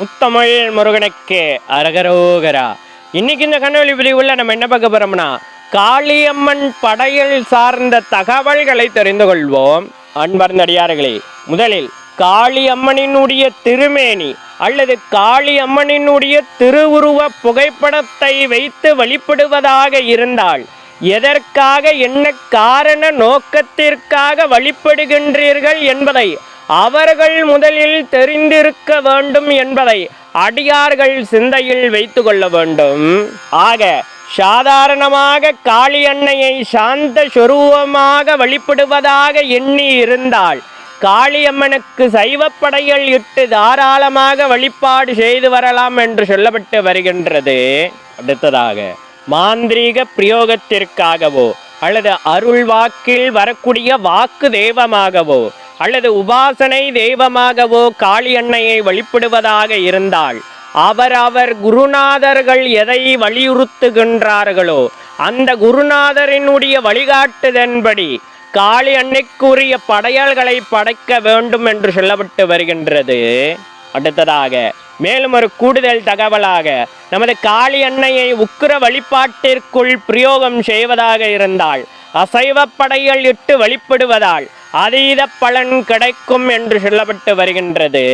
முத்தமிழ் முருகனுக்கு அரகரோகரா. இன்னைக்கு இந்த கண்ணொலி பிரிவுல நம்ம என்ன பார்க்க போறோம்னா காளியம்மன் படையில் சார்ந்த தகவல்களை தெரிந்து கொள்வோம். அன்பர்ந்தடியார்களே முதலில் காளியம்மனினுடைய திருமேனி அல்லது காளியம்மனினுடைய திருவுருவ புகைப்படத்தை வைத்து வழிபடுவதாக இருந்தால் எதற்காக என்ன காரண நோக்கத்திற்காக வழிபடுகின்றீர்கள் என்பதை அவர்கள் முதலில் தெரிந்திருக்க வேண்டும் என்பதை அடியார்கள் சிந்தையில் வைத்து கொள்ள வேண்டும். ஆக சாதாரணமாக காளி அன்னையை சாந்த சுரூபமாக வழிபடுவதாக எண்ணி இருந்தால் காளியம்மனுக்கு சைவப்படைகள் இட்டு தாராளமாக வழிபாடு செய்து வரலாம் என்று சொல்லப்பட்டு வருகின்றது. அடுத்ததாக மாந்திரீக பிரயோகத்திற்காகவோ அல்லது அருள் வாக்கில் வரக்கூடிய வாக்கு தெய்வமாகவோ அல்லது உபாசனை தெய்வமாகவோ காளி அன்னையை வழிபடுவதாக இருந்தால் அவரவர் குருநாதர்கள் எதை வலியுறுத்துகின்றார்களோ அந்த குருநாதரினுடைய வழிகாட்டுதன்படி காளி அன்னைக்குரிய படையல்களை படைக்க வேண்டும் என்று சொல்லப்பட்டு வருகின்றது. அடுத்ததாக மேலும் ஒரு கூடுதல் தகவலாக நமது காளி அன்னையை உக்கிர வழிபாட்டிற்குள் பிரயோகம் செய்வதாக இருந்தால் அசைவ படைகள் இட்டு வழிபடுவதால் அதீத பலன் கிடைக்கும் என்று சொல்லப்பட்டு வருகின்றது.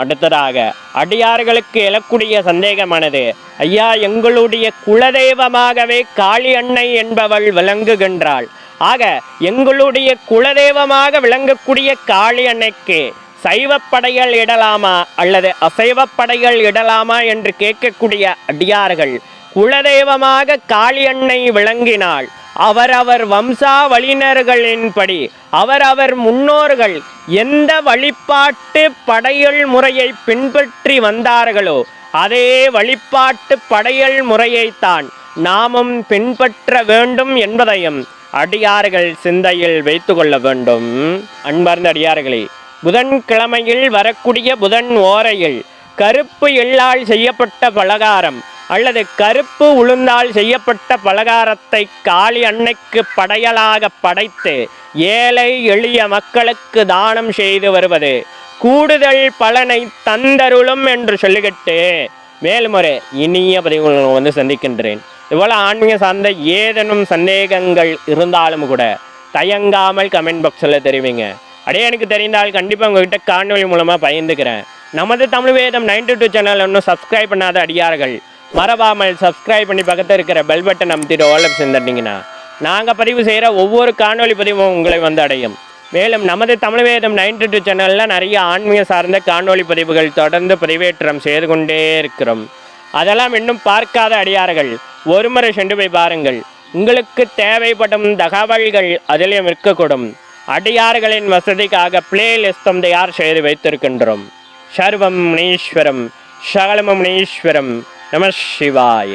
அடுத்ததாக அடியார்களுக்கு எழக்கூடிய சந்தேகமானது ஐயா எங்களுடைய குலதெய்வமாகவே காளி அன்னை என்பவள் விளங்குகின்றாள். ஆக எங்களுடைய குலதெய்வமாக விளங்கக்கூடிய காளி அன்னைக்கு சைவப்படைகள் இடலாமா அல்லது அசைவப்படைகள் இடலாமா என்று கேட்கக்கூடிய அடியார்கள் குலதெய்வமாக காளி அன்னை விளங்கினாள். அவரவர் வம்சாவளியினர்களின்படி அவரவர் முன்னோர்கள் எந்த வழிபாட்டு படையல் முறையை பின்பற்றி வந்தார்களோ அதே வழிபாட்டு படையல் முறையைத்தான் நாமும் பின்பற்ற வேண்டும் என்பதையும் அடியார்கள் சிந்தையில் வைத்து கொள்ள வேண்டும். அன்பார்ந்த அடியார்களே புதன்கிழமையில் வரக்கூடிய புதன் ஓரையில் கருப்பு எள்ளால் செய்யப்பட்ட பலகாரம் அல்லது கருப்பு உளுந்தால் செய்யப்பட்ட பலகாரத்தை காளி அன்னைக்கு படையலாக படைத்து ஏழை எளிய மக்களுக்கு தானம் செய்து வருவது கூடுதல் பலனை தந்தருளும் என்று சொல்லிக்கிட்டு மேலும் ஒரு இனிய பதிவுகள் வந்து சந்திக்கின்றேன். இவ்வளோ ஆன்மீக சார்ந்த ஏதேனும் சந்தேகங்கள் இருந்தாலும் கூட தயங்காமல் கமெண்ட் பாக்ஸில் தெரிவிங்க. அடே எனக்கு தெரிந்தால் கண்டிப்பாக உங்ககிட்ட காணொலி மூலமாக பயந்துக்கிறேன் நமது Tamil Vedam ninety two channel இன்னும் சப்ஸ்கிரைப் பண்ணாத அடியார்கள் மறவாமல் சப்ஸ்கிரைப் பண்ணி பக்கத்தில் இருக்கிற பெல் பட்டன் அமைத்திட்டு ஓலப் செஞ்சிட்டிங்கன்னா நாங்கள் பதிவு செய்கிற ஒவ்வொரு காணொலி பதிவும் உங்களை வந்து அடையும். மேலும் நமது தமிழ் வேதம் நைன்டி டூ சேனலில் நிறைய ஆன்மீக சார்ந்த காணொலி பதிவுகள் தொடர்ந்து பதிவேற்றம் செய்து கொண்டே இருக்கிறோம். அதெல்லாம் இன்னும் பார்க்காத அடியார்கள் ஒரு முறை சென்று போய் பாருங்கள். உங்களுக்கு தேவைப்படும் தகவல்கள் அதிலும் இருக்கக்கூடும். அடியார்களின் வசதிக்காக பிளேலிஸ்டம் தயார் செய்து வைத்திருக்கின்றோம்? சர்வம் முனீஸ்வரம் சகலம முனீஸ்வரம். నమ శివాయ.